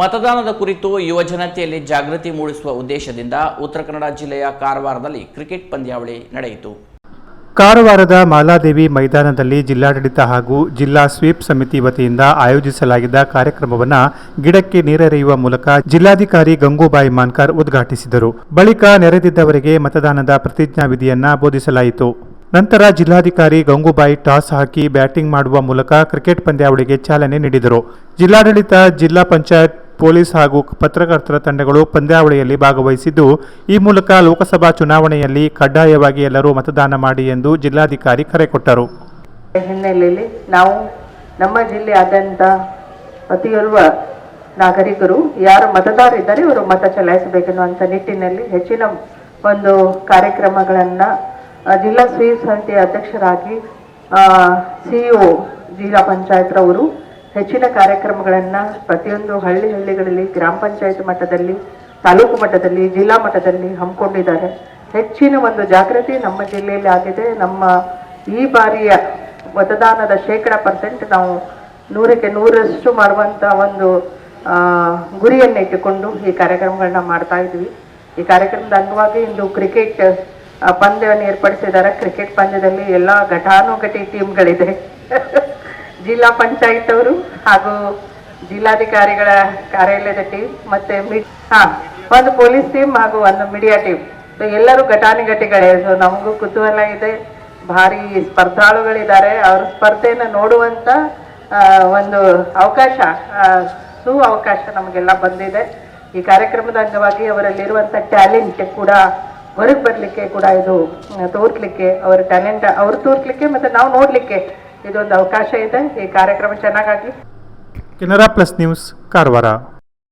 ಮತದಾನದ ಕುರಿತು ಯುವಜನತೆಯಲ್ಲಿ ಜಾಗೃತಿ ಮೂಡಿಸುವ ಉದ್ದೇಶದಿಂದ ಉತ್ತರ ಕನ್ನಡ ಜಿಲ್ಲೆಯ ಕಾರವಾರದಲ್ಲಿ ಕ್ರಿಕೆಟ್ ಪಂದ್ಯಾವಳಿ ನಡೆಯಿತು. ಕಾರವಾರದ ಮಾಲಾದೇವಿ ಮೈದಾನದಲ್ಲಿ ಜಿಲ್ಲಾಡಳಿತ ಹಾಗೂ ಜಿಲ್ಲಾ ಸ್ವೀಪ್ ಸಮಿತಿ ವತಿಯಿಂದ ಆಯೋಜಿಸಲಾಗಿದ್ದ ಕಾರ್ಯಕ್ರಮವನ್ನು ಗಿಡಕ್ಕೆ ನೀರೆರೆಯುವ ಮೂಲಕ ಜಿಲ್ಲಾಧಿಕಾರಿ ಗಂಗೂಬಾಯಿ ಮಾನ್ಕರ್ ಉದ್ಘಾಟಿಸಿದರು. ಬಳಿಕ ನೆರೆದಿದ್ದವರಿಗೆ ಮತದಾನದ ಪ್ರತಿಜ್ಞಾವಿಧಿಯನ್ನ ಬೋಧಿಸಲಾಯಿತು. ನಂತರ ಜಿಲ್ಲಾಧಿಕಾರಿ ಗಂಗೂಬಾಯಿ ಟಾಸ್ ಹಾಕಿ ಬ್ಯಾಟಿಂಗ್ ಮಾಡುವ ಮೂಲಕ ಕ್ರಿಕೆಟ್ ಪಂದ್ಯಾವಳಿಗೆ ಚಾಲನೆ ನೀಡಿದರು. ಜಿಲ್ಲಾಡಳಿತ, ಜಿಲ್ಲಾ ಪಂಚಾಯತ್ ಪೊಲೀಸ್ ಹಾಗೂ ಪತ್ರಕರ್ತರ ತಂಡಗಳು ಪಂದ್ಯಾವಳಿಯಲ್ಲಿ ಭಾಗವಹಿಸಿದ್ದು, ಈ ಮೂಲಕ ಲೋಕಸಭಾ ಚುನಾವಣೆಯಲ್ಲಿ ಕಡ್ಡಾಯವಾಗಿ ಎಲ್ಲರೂ ಮತದಾನ ಮಾಡಿ ಎಂದು ಜಿಲ್ಲಾಧಿಕಾರಿ ಕರೆ ಕೊಟ್ಟರು. ಹಿನ್ನೆಲೆಯಲ್ಲಿ ನಾವು ನಮ್ಮ ಜಿಲ್ಲೆಯಾದ್ಯಂತ ಪ್ರತಿಯೊರ್ವ ನಾಗರಿಕರು, ಯಾರು ಮತದಾರರಿದ್ದಾರೆ ಇವರು ಮತ ಚಲಾಯಿಸಬೇಕೆನ್ನುವಂಥ ನಿಟ್ಟಿನಲ್ಲಿ ಹೆಚ್ಚಿನ ಒಂದು ಕಾರ್ಯಕ್ರಮಗಳನ್ನು ಜಿಲ್ಲಾ ಸ್ವೀಪ್ ಸಮಿತಿಯ ಅಧ್ಯಕ್ಷರಾಗಿ ಸಿಇಒ ಜಿಲ್ಲಾ ಪಂಚಾಯತ್ರವರು ಹೆಚ್ಚಿನ ಕಾರ್ಯಕ್ರಮಗಳನ್ನು ಪ್ರತಿಯೊಂದು ಹಳ್ಳಿ ಹಳ್ಳಿಗಳಲ್ಲಿ ಗ್ರಾಮ ಪಂಚಾಯತ್ ಮಟ್ಟದಲ್ಲಿ, ತಾಲೂಕು ಮಟ್ಟದಲ್ಲಿ, ಜಿಲ್ಲಾ ಮಟ್ಟದಲ್ಲಿ ಹಮ್ಮಿಕೊಂಡಿದ್ದಾರೆ. ಹೆಚ್ಚಿನ ಒಂದು ಜಾಗೃತಿ ನಮ್ಮ ಜಿಲ್ಲೆಯಲ್ಲಿ ಆಗಿದೆ. ನಮ್ಮ ಈ ಬಾರಿಯ ಮತದಾನದ ಶೇಕಡ ಪರ್ಸೆಂಟ್ ನಾವು ನೂರಕ್ಕೆ ನೂರಷ್ಟು ಮಾಡುವಂಥ ಒಂದು ಗುರಿಯನ್ನು ಇಟ್ಟುಕೊಂಡು ಈ ಕಾರ್ಯಕ್ರಮಗಳನ್ನ ಮಾಡ್ತಾ ಇದ್ವಿ. ಈ ಕಾರ್ಯಕ್ರಮದ ಅಂಗವಾಗಿ ಇಂದು ಕ್ರಿಕೆಟ್ ಪಂದ್ಯವನ್ನು ಏರ್ಪಡಿಸಿದ್ದಾರೆ. ಕ್ರಿಕೆಟ್ ಪಂದ್ಯದಲ್ಲಿ ಎಲ್ಲ ಘಟಾನುಘಟಿ ಟೀಮ್ಗಳಿದೆ ಜಿಲ್ಲಾ ಪಂಚಾಯತ್ ಅವರು ಹಾಗೂ ಜಿಲ್ಲಾಧಿಕಾರಿಗಳ ಕಾರ್ಯಾಲಯದ ಟೀಮ್ ಮತ್ತೆ ಹಾ, ಒಂದು ಪೊಲೀಸ್ ಟೀಮ್ ಹಾಗೂ ಒಂದು ಮೀಡಿಯಾ ಟೀಮ್ ಎಲ್ಲರೂ ಘಟಾನುಘಟಿಗಳೇ. ಸೊ ನಮಗೂ ಕುತೂಹಲ ಇದೆ. ಭಾರಿ ಸ್ಪರ್ಧಾಳುಗಳಿದ್ದಾರೆ. ಅವ್ರ ಸ್ಪರ್ಧೆಯನ್ನು ನೋಡುವಂತ ಒಂದು ಅವಕಾಶ ಸು ಅವಕಾಶ ನಮಗೆಲ್ಲ ಬಂದಿದೆ. ಈ ಕಾರ್ಯಕ್ರಮದ ಅಂಗವಾಗಿ ಅವರಲ್ಲಿರುವಂಥ ಟ್ಯಾಲೆಂಟ್ ಕೂಡ ಹೊರಗೆ ಬರಲಿಕ್ಕೆ ಕೂಡ ಇದು ತೋರ್ಲಿಕ್ಕೆ, ಅವರ ಟ್ಯಾಲೆಂಟ್ ಅವ್ರು ತೋರ್ಸ್ಲಿಕ್ಕೆ ಮತ್ತೆ ನಾವು ನೋಡ್ಲಿಕ್ಕೆ ಇದೊಂದು ಅವಕಾಶ ಇದೆ ಈ ಕಾರ್ಯಕ್ರಮ ಚೆನ್ನಾಗಾಗ್ಲಿ ಕೆನರಾ ಪ್ಲಸ್ ನ್ಯೂಸ್ ಕಾರವಾರ.